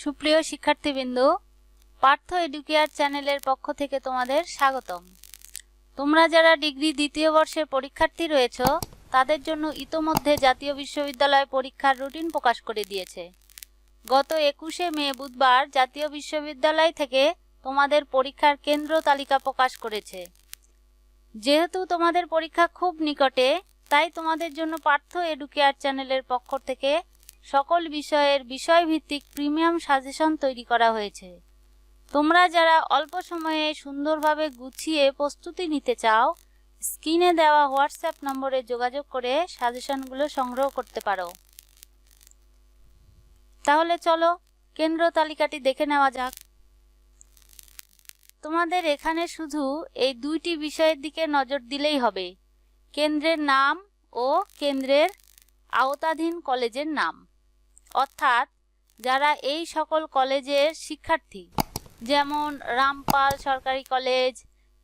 সুপ্রিয় শিক্ষার্থীবৃন্দ, পার্থ এডুকেয়ার চ্যানেলের পক্ষ থেকে তোমাদের স্বাগতম। তোমরা যারা ডিগ্রি দ্বিতীয় বর্ষের পরীক্ষার্থী রয়েছ, তাদের জন্য ইতোমধ্যে জাতীয় বিশ্ববিদ্যালয় পরীক্ষার রুটিন প্রকাশ করে দিয়েছে। গত একুশে মে বুধবার জাতীয় বিশ্ববিদ্যালয় থেকে তোমাদের পরীক্ষার কেন্দ্র তালিকা প্রকাশ করেছে। যেহেতু তোমাদের পরীক্ষা খুব নিকটে, তাই তোমাদের জন্য পার্থ এডুকেয়ার চ্যানেলের পক্ষ থেকে সকল বিষয়ের বিষয়ভিত্তিক প্রিমিয়াম সাজেশন তৈরি করা হয়েছে। তোমরা যারা অল্প সময়ে সুন্দরভাবে গুছিয়ে প্রস্তুতি নিতে চাও, স্ক্রিনে দেওয়া হোয়াটসঅ্যাপ নম্বরে যোগাযোগ করে সাজেশনগুলো সংগ্রহ করতে পারো। তাহলে চলো, কেন্দ্র তালিকাটি দেখে নেওয়া যাক। তোমাদের এখানে শুধু এই দুইটি বিষয়ের দিকে নজর দিলেই হবে। কেন্দ্রের নাম ও কেন্দ্রের আওতাধীন কলেজের নাম। অর্থাৎ যারা এই সকল কলেজের শিক্ষার্থী, যেমন রামপাল সরকারি কলেজ,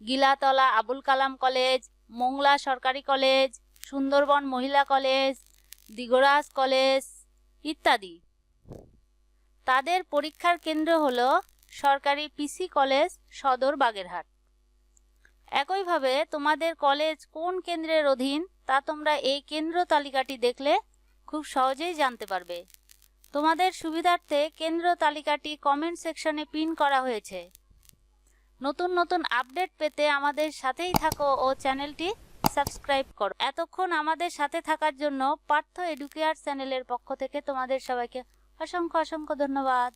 গিলাতলা আবুল কালাম কলেজ, মোংলা সরকারি কলেজ, সুন্দরবন মহিলা কলেজ, দিগরাজ কলেজ ইত্যাদি। তাদের পরীক্ষার কেন্দ্র হল সরকারি পিসি কলেজ সদর বাগেরহাট। একইভাবে তোমাদের কলেজ কোন কেন্দ্রের অধীন তা তোমরা এই কেন্দ্র তালিকাটি দেখলে খুব সহজেই জানতে পারবে। তোমাদের সুবিধার্থে কেন্দ্র তালিকাটি কমেন্ট সেকশনে পিন করা হয়েছে। নতুন নতুন আপডেট পেতে আমাদের সাথেই থাকো ও চ্যানেলটি সাবস্ক্রাইব করো। এতক্ষণ আমাদের সাথে থাকার জন্য পার্থ এডুকেয়ার চ্যানেলের পক্ষ থেকে তোমাদের সবাইকে অসংখ্য অসংখ্য ধন্যবাদ।